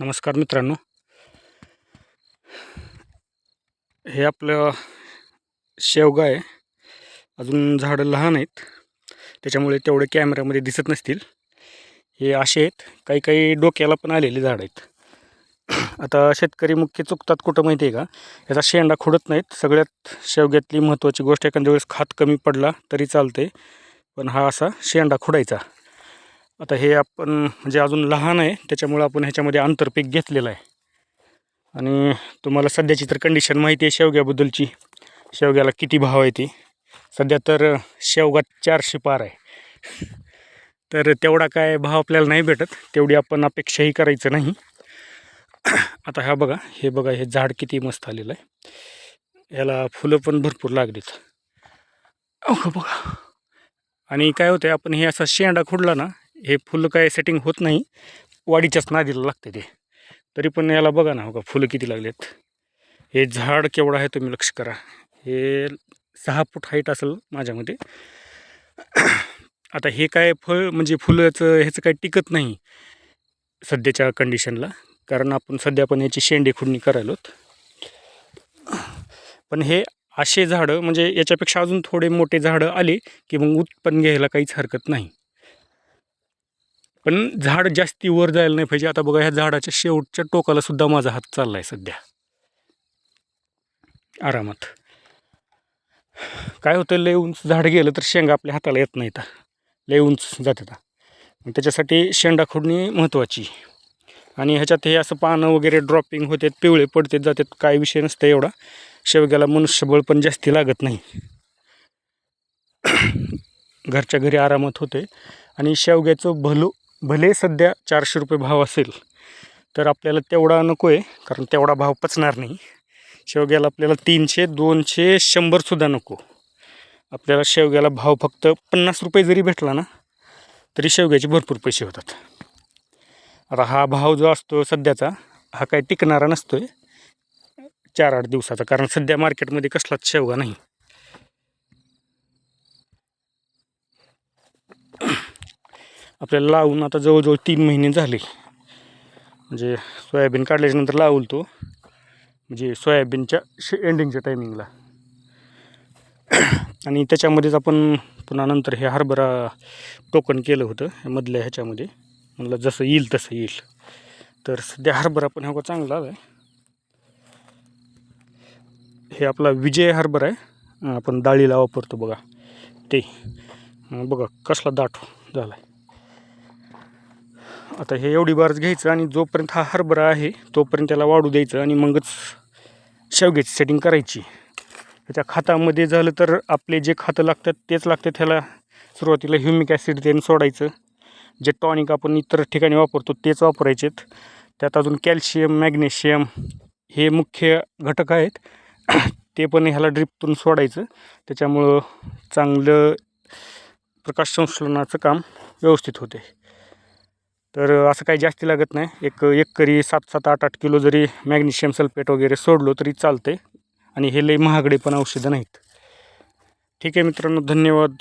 नमस्कार मित्रांनो. हे आपलं शेवगा आहे अजून झाडं लहान आहेत. त्याच्यामुळे तेवढे कॅमेऱ्यामध्ये दिसत नसतील. हे असे आहेत. काही काही डोक्याला पण आलेले झाडं आहेत. आता शेतकरी मुख्य चुकतात कुठं माहिती आहे का? याचा शेंडा खुडत नाहीत. सगळ्यात शेवग्यातली महत्त्वाची गोष्ट एखाद्या वेळेस खात कमी पडला तरी चालते पण हा असा शेंडा खुडायचा. आता हे आपण म्हणजे अजून लहान आहे त्याच्यामुळं आपण ह्याच्यामध्ये आंतरपीक घेतलेलं आहे. आणि तुम्हाला सध्याची तर कंडिशन माहिती आहे शेवग्याबद्दलची. शेवग्याला किती भाव आहे ती. सध्या तर शेवगा चारशे पार आहे. तर तेवढा काय भाव आपल्याला नाही भेटत तेवढी आपण अपेक्षाही करायचं नाही. आता हा बघा हे बघा हे झाड किती मस्त आलेलं आहे. याला फुलं पण भरपूर लागलीत. अहो बघा. आणि काय होतं आपण हे असा शेंडा खुडला ना हे फुलं काय सेटिंग होत नाही. वाढीच्याच नादीला लागते ते. तरी पण याला बघा ना हो का फुलं किती लागलेत. हे झाड केवढं आहे तुम्ही लक्ष करा. हे सहा फूट हाईट असेल माझ्यामध्ये. आता हे काय फळ म्हणजे फुलाचं ह्याचं काय टिकत नाही सध्याच्या कंडिशनला कारण आपण सध्या पण याची शेंडी खुडणी करायलोत पण हे असे झाडं म्हणजे याच्यापेक्षा अजून थोडे मोठे झाडं आले की मग उत्पन्न घ्यायला काहीच हरकत नाही. पण झाड जास्ती वर जायला नाही पाहिजे. आता बघा ह्या झाडाच्या शेवटच्या टोकाला सुद्धा माझा हात चालला आहे सध्या. आरामात. काय होतं लय उंच झाड गेलं तर शेंगा आपल्या हाताला येत नाही तर लय उंच जातात. त्याच्यासाठी शेंडा खोडणी महत्त्वाची आणि ह्याच्यात हे असं पानं वगैरे ड्रॉपिंग होते पिवळे पडतात जातात काय विषय नसतं एवढा. शेवग्याला मनुष्यबळ पण जास्ती लागत नाही. घरच्या घरी आरामात होते आणि शेवग्याचं भलो भले सध्या चारशे रुपये भाव असेल तर आपल्याला तेवढा नको आहे कारण तेवढा भाव पचणार नाही. शेवग्याला आपल्याला तीनशे दोनशे शंभरसुद्धा नको. आपल्याला शेवग्याला भाव फक्त पन्नास रुपये जरी भेटला ना तरी शेवग्याचे भरपूर पैसे होतात. आता हा भाव जो असतो सध्याचा हा काही टिकणारा नसतो आहे चार आठ दिवसाचा कारण सध्या मार्केटमध्ये कसलाच शेवगा नाही. आपल्याला लावून आता जवळजवळ तीन महिने झाले. म्हणजे सोयाबीन काढल्याच्यानंतर लावल तो. म्हणजे सोयाबीनच्या शे एंडिंगच्या टायमिंगला आणि त्याच्यामध्येच आपण पुन्हा नंतर हे हरभरा टोकन केलं होतं मधल्या ह्याच्यामध्ये. म्हणलं जसं येईल तसं येईल. तर सध्या हरभरा पण हा चांगला आहे हे आपला विजय हरभरा आहे. आपण डाळीला वापरतो बघा. ते. बघा कसला दाट झाला आहे आता हे एवढी बारच घ्यायचं आणि जोपर्यंत हा हरभरा आहे तोपर्यंत त्याला वाढू द्यायचं आणि मगच शेवग्याची सेटिंग करायची. त्याच्या खातामध्ये झालं तर आपले जे खातं लागतात तेच लागतं त्याला सुरुवातीला ह्युमिक ॲसिड त्याने सोडायचं. जे टॉनिक आपण इतर ठिकाणी वापरतो तेच वापरायचेत. त्यात अजून कॅल्शियम मॅग्नेशियम हे मुख्य घटक आहेत. ते पण ह्याला ड्रिपतून सोडायचं. त्याच्यामुळं चांगलं प्रकाश संश्लेषणाचं काम व्यवस्थित होते. तर असं काही जास्ती लागत नाही. एक एक करी सात सात आठ आठ किलो जरी मॅग्नेशियम सल्फेट वगैरे सोडलो तरी चालते आणि हे लई महागडे पण औषधं नाहीत. ठीक आहे मित्रांनो धन्यवाद.